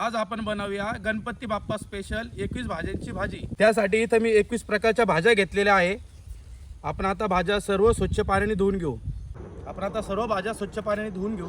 आज आपण बनवूया गणपती बाप्पा स्पेशल एकवीस भाज्यांची भाजी. त्यासाठी इथं मी एकवीस प्रकारच्या भाज्या घेतलेल्या आहे. आपण आता भाज्या सर्व स्वच्छ पाण्याने धुवून घेऊ. आपण आता सर्व भाज्या स्वच्छ पाण्याने धुवून घेऊ.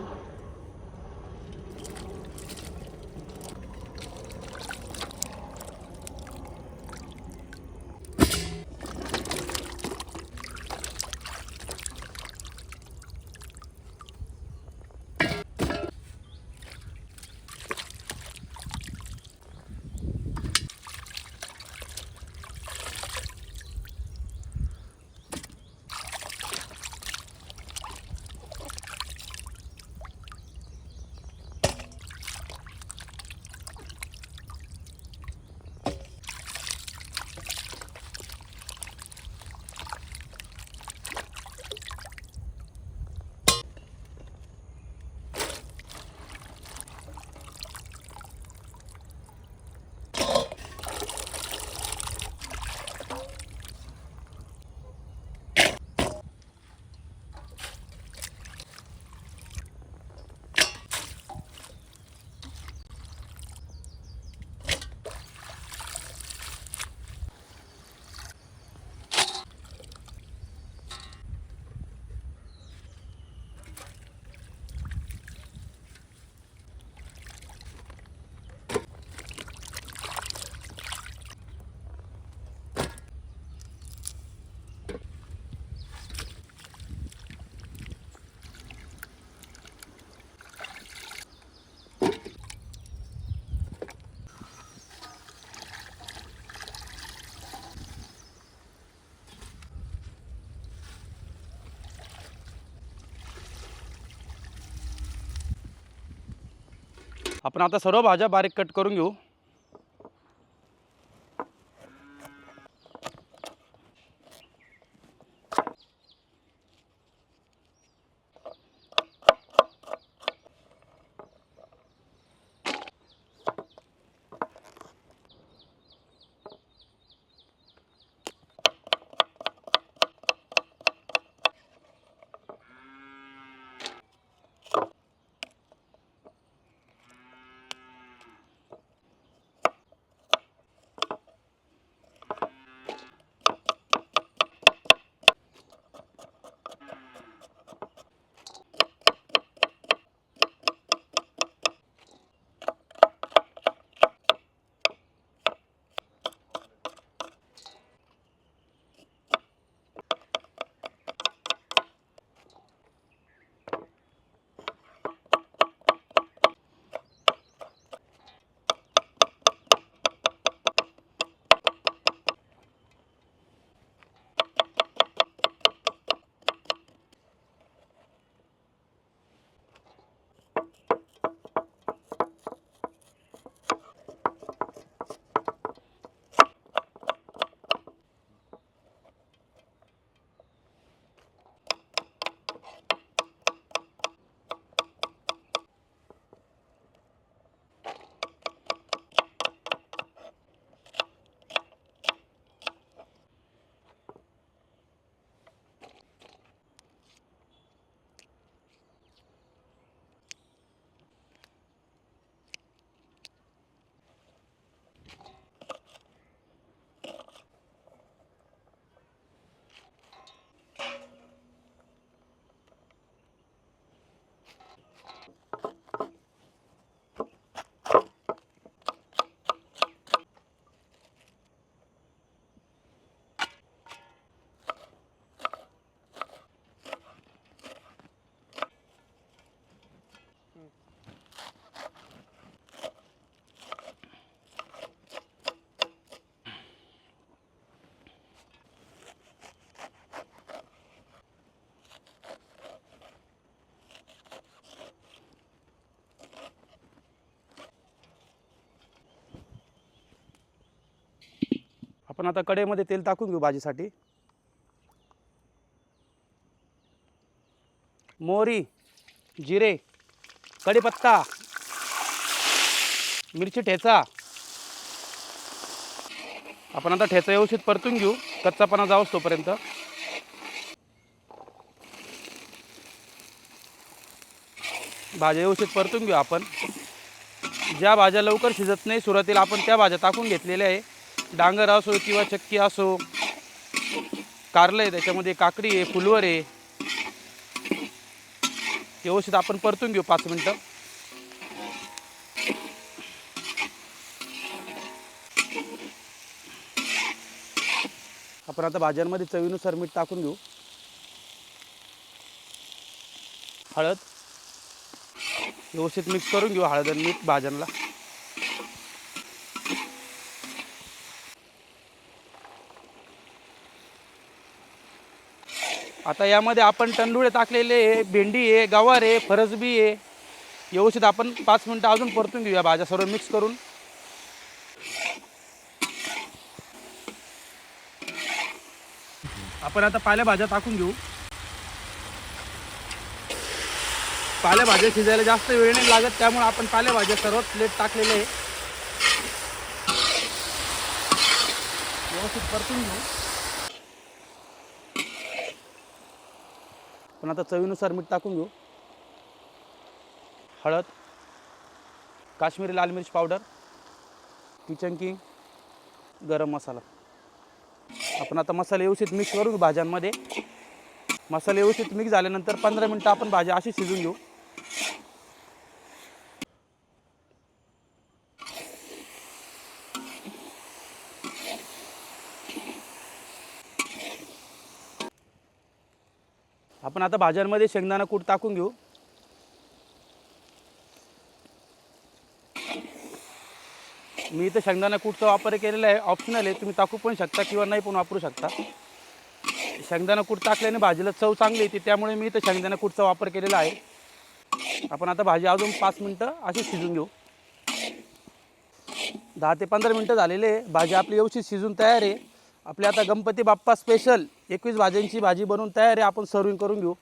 आपण आता सर्व भाज्या बारीक कट करून घेऊ. आपण आता कढईमध्ये तेल टाकून घेऊ भाजीसाठी. मोहरी जिरे कढीपत्ता मिरची ठेचा. आपण आता ठेचा व्यवस्थित परतून घेऊ. कच्चापणा जाऊस तोपर्यंत. भाज्या व्यवस्थित परतून घेऊ आपण. ज्या भाज्या लवकर शिजत नाही सुरुवातीला आपण त्या भाज्या टाकून घेतलेल्या आहे. डांगर असो किंवा चक्की असो कारलं आहे त्याच्यामध्ये काकडी आहे फुलवर आहे. व्यवस्थित आपण परतून घेऊ पाच मिनटं. आपण आता भाज्यांमध्ये चवीनुसार मीठ टाकून घेऊ. हळद. व्यवस्थित मिक्स करून घेऊ हळद आणि मीठ भाज्यांना. आता यामध्ये आपण तंदुळे टाकलेले आहे भेंडी आहे गवार आहे फरसबी आहे. व्यवस्थित आपण पाच मिनटं अजून परतून घेऊया भाज्या सर्व मिक्स करून. आपण आता पालेभाज्या टाकून घेऊ. पालेभाज्या शिजायला जास्त वेळ नाही लागत त्यामुळे आपण पालेभाज्या सर्व प्लेट टाकलेले आहे. व्यवस्थित परतून घेऊ. पण आता चवीनुसार मीठ टाकून घेऊ. हळद काश्मीरी लाल मिरची पावडर किचन किंग गरम मसाला. आपण आता मसाले व्यवस्थित मिक्स करू भाज्यांमध्ये. मसाले व्यवस्थित मिक्स झाल्यानंतर पंधरा मिनटं आपण भाज्या अशी शिजून घेऊ. आपण आता भाज्यांमध्ये शेंगदाणा कूट टाकून घेऊ. मी इथं शेंगदाणा कूटचा वापर केलेला आहे. ऑप्शनल आहे. तुम्ही टाकू पण शकता किंवा नाही पण वापरू शकता. शेंगदाणा कूट टाकल्याने भाजीला चव चांगली येते. त्यामुळे मी इथं शेंगदाणा कूटचा वापर केलेला आहे. आपण आता भाजी अजून पाच मिनटं अशी शिजून घेऊ. दहा ते पंधरा मिनटं झालेले आहे. भाजी आपली व्यवस्थित शिजून तयार आहे. आपल्या आता गणपती बाप्पा स्पेशल एकवीस भाज्यांची भाजी बनवून तयार आहे आपण सर्विंग करून घेऊ.